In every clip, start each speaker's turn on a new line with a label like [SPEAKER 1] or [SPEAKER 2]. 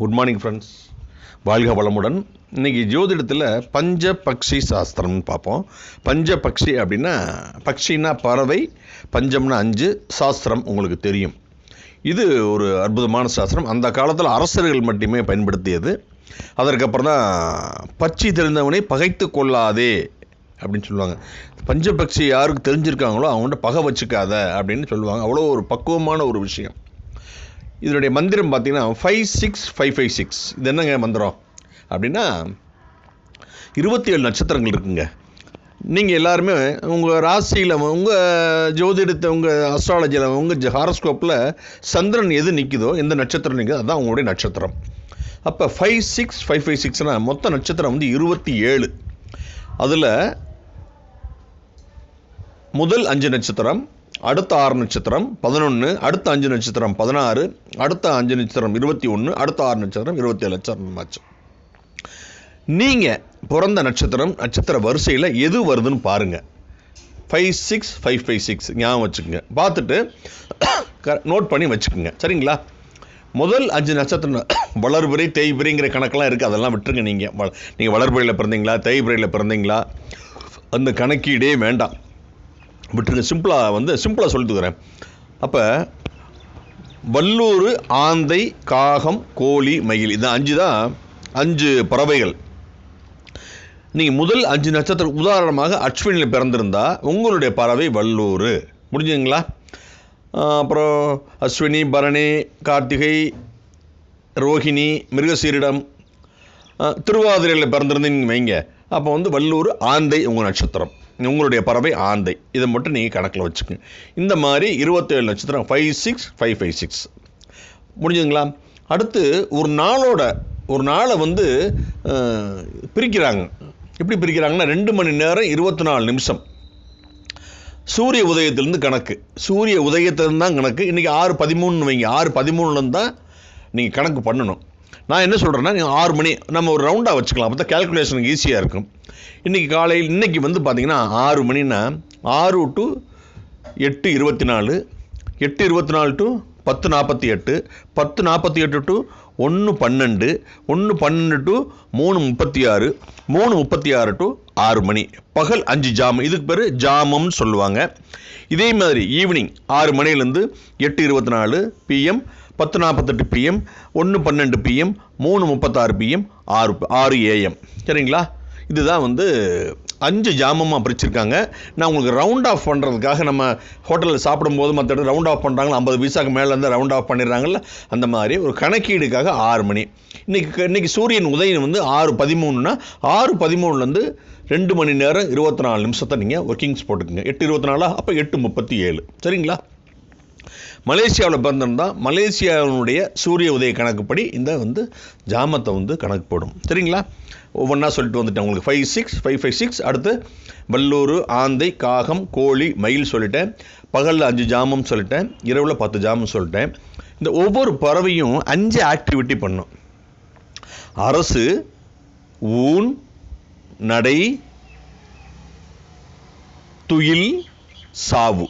[SPEAKER 1] Good morning friends வாழ்க வளமுடன். இன்னைக்கு ஜோதிடத்தில் பஞ்ச பக்ஷி சாஸ்திரம்னு பார்ப்போம். பஞ்ச பக்ஷி அப்படின்னா பக்ஷின்னா பறவை பஞ்சம்னா அஞ்சு சாஸ்திரம் உங்களுக்கு தெரியும். இது ஒரு அற்புதமான சாஸ்திரம். அந்த காலத்தில் அரசர்கள் மட்டுமே பயன்படுத்தியது. அதற்கப்புறம் தான் பச்சி தெரிந்தவனை பகைத்து கொள்ளாதே அப்படின்னு சொல்லுவாங்க. பஞ்சபக்ஷி யாருக்கு தெரிஞ்சிருக்காங்களோ அவங்கள்ட்ட பகை வச்சுக்காத அப்படின்னு சொல்லுவாங்க. அவ்வளோ ஒரு பக்குவமான ஒரு விஷயம். இதனுடைய மந்திரம் பார்த்தீங்கன்னா five six five five six இது என்னங்க மந்திரம்? அப்படின்னா இருபத்தி ஏழு நட்சத்திரங்கள் இருக்குங்க. நீங்கள் எல்லாருமே உங்கள் ராசியில் உங்கள் ஜோதிடத்தை உங்கள் அஸ்ட்ராலஜியில் உங்கள் ஹாரோஸ்கோப்பில் சந்திரன் எது நிற்குதோ எந்த நட்சத்திரம் நிற்குதோ அதுதான் உங்களுடைய நட்சத்திரம். அப்போ ஃபைவ் சிக்ஸ் ஃபைவ் ஃபைவ் சிக்ஸ்னால் மொத்த நட்சத்திரம் வந்து இருபத்தி ஏழு அதில் முதல் அஞ்சு நட்சத்திரம் அடுத்த ஆறு நட்சத்திரம் பதினொன்று அடுத்த அஞ்சு நட்சத்திரம் பதினாறு அடுத்த அஞ்சு நட்சத்திரம் இருபத்தி ஒன்று அடுத்த ஆறு நட்சத்திரம் இருபத்தி ஏழு நட்சத்திரம் ஆச்சு. நீங்கள் பிறந்த நட்சத்திரம் நட்சத்திர வரிசையில் எது வருதுன்னு பாருங்கள் five six five five six ஞாபகம் வச்சுக்கோங்க. பார்த்துட்டு நோட் பண்ணி வச்சுக்கோங்க. சரிங்களா? முதல் அஞ்சு நட்சத்திரம் வளர்பிறை தேய்பிரைங்கிற கணக்கெலாம் இருக்குது அதெல்லாம் விட்டுருங்க நீங்கள் நீங்கள் வளர்பிறையில் பிறந்தீங்களா தேய்பிரையில் பிறந்தீங்களா? அந்த கணக்கீடே வேண்டாம். விட்டுருங்க சிம்பிளாக வந்து சிம்பிளாக சொல்லிட்டுக்கிறேன் அப்போ வல்லூர் ஆந்தை காகம் கோழி மயில். இந்த அஞ்சு தான் அஞ்சு பறவைகள். நீங்கள் முதல் அஞ்சு நட்சத்திரம் உதாரணமாக அஸ்வினியில் பிறந்திருந்தா உங்களுடைய பறவை வல்லூர் முடிஞ்சுங்களா அப்புறம் அஸ்வினி பரணி கார்த்திகை ரோஹிணி மிருகசீரிடம் திருவாதிரையில் பிறந்திருந்தீங்க வைங்க. அப்போ வந்து வல்லூர் ஆந்தை உங்கள் நட்சத்திரம். உங்களுடைய பறவை ஆந்தை. இதை மட்டும் நீங்கள் கணக்கில் வச்சுக்கோங்க. இந்த மாதிரி இருபத்தேழு நட்சத்திரம் five six five five six முடிஞ்சுங்களா அடுத்து ஒரு நாளோட ஒரு நாளை வந்து பிரிக்கிறாங்க. எப்படி பிரிக்கிறாங்கன்னா ரெண்டு மணி நேரம் இருபத்தி நாலு நிமிஷம். சூரிய உதயத்திலேருந்து கணக்கு. சூரிய உதயத்திலேருந்து தான் கணக்கு. இன்றைக்கி ஆறு பதிமூணுன்னு வைங்க. ஆறு பதிமூணுலேருந்து தான் நீங்கள் கணக்கு பண்ணணும். நான் என்ன சொல்கிறேன்னா நீங்கள் ஆறு மணி நம்ம ஒரு ரவுண்டாக வச்சுக்கலாம். அப்போ தான் கேல்குலேஷனுக்கு ஈஸியாக இருக்கும். இன்றைக்கி காலையில் இன்றைக்கி வந்து பார்த்திங்கன்னா ஆறு மணின்னா ஆறு டு எட்டு இருபத்தி நாலு எட்டு இருபத்தி நாலு டு பத்து நாற்பத்தி எட்டு பத்து நாற்பத்தி எட்டு டு ஒன்று பன்னெண்டு ஒன்று பன்னெண்டு டு மூணு முப்பத்தி ஆறு மூணு முப்பத்தி ஆறு டு ஆறு மணி. பகல் அஞ்சு ஜாமம் இதுக்கு பேர் ஜாமம்னு சொல்லுவாங்க. இதே மாதிரி ஈவினிங் ஆறு மணிலேருந்து எட்டு இருபத்தி நாலு பிஎம் பத்து நாற்பத்தெட்டு பிஎம் ஒன்று பன்னெண்டு பிஎம் மூணு முப்பத்தாறு பிஎம் ஆறு ஆறு ஏஎம் சரிங்களா? இதுதான் வந்து அஞ்சு ஜாமமாக பிரிச்சிருக்காங்க. நான் உங்களுக்கு ரவுண்ட் ஆஃப் பண்ணுறதுக்காக நம்ம ஹோட்டலில் சாப்பிடும்போது மற்ற இடத்துல ரவுண்ட் ஆஃப் பண்ணுறாங்களா ஐம்பது பைசாக்கு மேலேருந்து ரவுண்ட் ஆஃப் பண்ணிடுறாங்கல்ல? அந்த மாதிரி ஒரு கணக்கீடுக்காக ஆறு மணி. இன்றைக்கி இன்றைக்கி சூரியன் உதயம் வந்து ஆறு பதிமூணுனா ஆறு பதிமூணுலேருந்து ரெண்டு மணி நேரம் இருபத்தி நாலு நிமிஷத்தை நீங்கள் ஒர்க்கிங்ஸ் போட்டுக்கோங்க எட்டு இருபத்தி நாலா? அப்போ எட்டு முப்பத்தி ஏழு. சரிங்களா? மலேசியாவில் பிறந்திருந்தால் மலேசியாவினுடைய சூரிய உதய கணக்குப்படி இந்த வந்து ஜாமத்தை வந்து கணக்கு போடும். சரிங்களா? ஒவ்வொன்றா சொல்லிட்டு வந்துட்டேன் உங்களுக்கு. Five six five five six அடுத்து வல்லூர் ஆந்தை காகம் கோழி மயில் சொல்லிட்டேன். பகலில் அஞ்சு ஜாமம் சொல்லிட்டேன். இரவில் பத்து ஜாமம் சொல்லிட்டேன். இந்த ஒவ்வொரு பறவையும் அஞ்சு ஆக்டிவிட்டி பண்ணும். அரசு ஊன் நடை துயில் சாவு.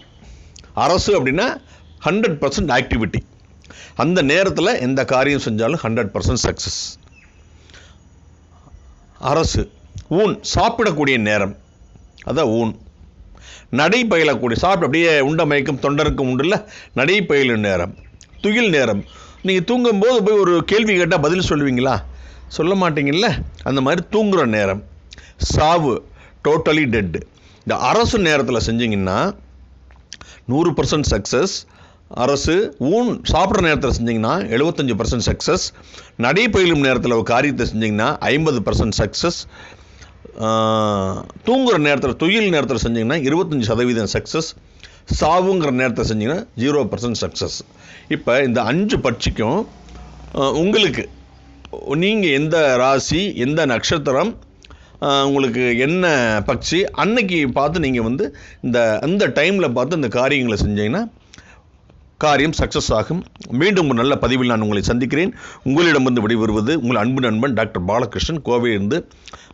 [SPEAKER 1] அரசு அப்படின்னா ஹண்ட்ரட் பர்சன்ட் ஆக்டிவிட்டி அந்த நேரத்தில் எந்த காரியம் செஞ்சாலும் ஹண்ட்ரட் பர்சன்ட் சக்ஸஸ் அரசு ஊன் சாப்பிடக்கூடிய நேரம். அதான் ஊன். நடை பயிலக்கூடிய சாப்பிட அப்படியே உண்ட மயக்கம் தொண்டருக்கும் உண்டுல இல்லை? நடை பயிலும் நேரம். துயில் நேரம். நீங்கள் தூங்கும்போது போய் ஒரு கேள்வி கேட்டால் பதில் சொல்லுவீங்களா? சொல்ல மாட்டீங்கல்ல? அந்த மாதிரி தூங்குகிற நேரம். சாவு டோட்டலி டெட்டு இந்த அரசு நேரத்தில் செஞ்சிங்கன்னா நூறு பர்சன்ட் சக்ஸஸ் அரசு ஊன் சாப்பிட்ற நேரத்தில் செஞ்சிங்கன்னா எழுபத்தஞ்சி பர்சன்ட் சக்ஸஸ் நடை பயிலும் நேரத்தில் ஒரு காரியத்தை செஞ்சிங்கன்னா ஐம்பது பர்சன்ட் சக்ஸஸ் தூங்குகிற நேரத்தில் துயில் நேரத்தில் செஞ்சிங்கன்னா இருபத்தஞ்சி சதவீதம் சக்ஸஸ் சாவுங்கிற நேரத்தை செஞ்சிங்கன்னா ஜீரோ பர்சன்ட் சக்ஸஸ் இப்போ இந்த அஞ்சு பட்சிக்கும் உங்களுக்கு நீங்கள் எந்த ராசி எந்த நட்சத்திரம் உங்களுக்கு என்ன பட்சி அன்னைக்கு பார்த்து நீங்கள் வந்து இந்த அந்த டைமில் பார்த்து இந்த காரியங்களை செஞ்சீங்கன்னா காரியம் சக்ஸஸ் ஆகும். மீண்டும் ஒரு நல்ல பதிவில் நான் உங்களை சந்திக்கிறேன். உங்களிடமிருந்து விடைபெறுவது உங்கள் அன்பு நண்பன் டாக்டர் பாலகிருஷ்ணன். கோவையிலிருந்து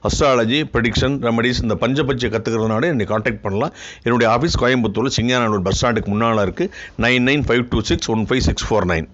[SPEAKER 1] அஸ்ட்ராலஜி ப்ரெடிக்ஷன் ரெமடிஸ் இந்த பஞ்சபட்ச கற்றுக்கிறதுனால என்னை காண்டாக்ட் பண்ணலாம். என்னுடைய ஆஃபீஸ் கோயம்புத்தூரில் சிங்கானூர் பஸ் ஸ்டாண்டுக்கு முன்னால் இருக்குது nine nine five two six one five six four nine.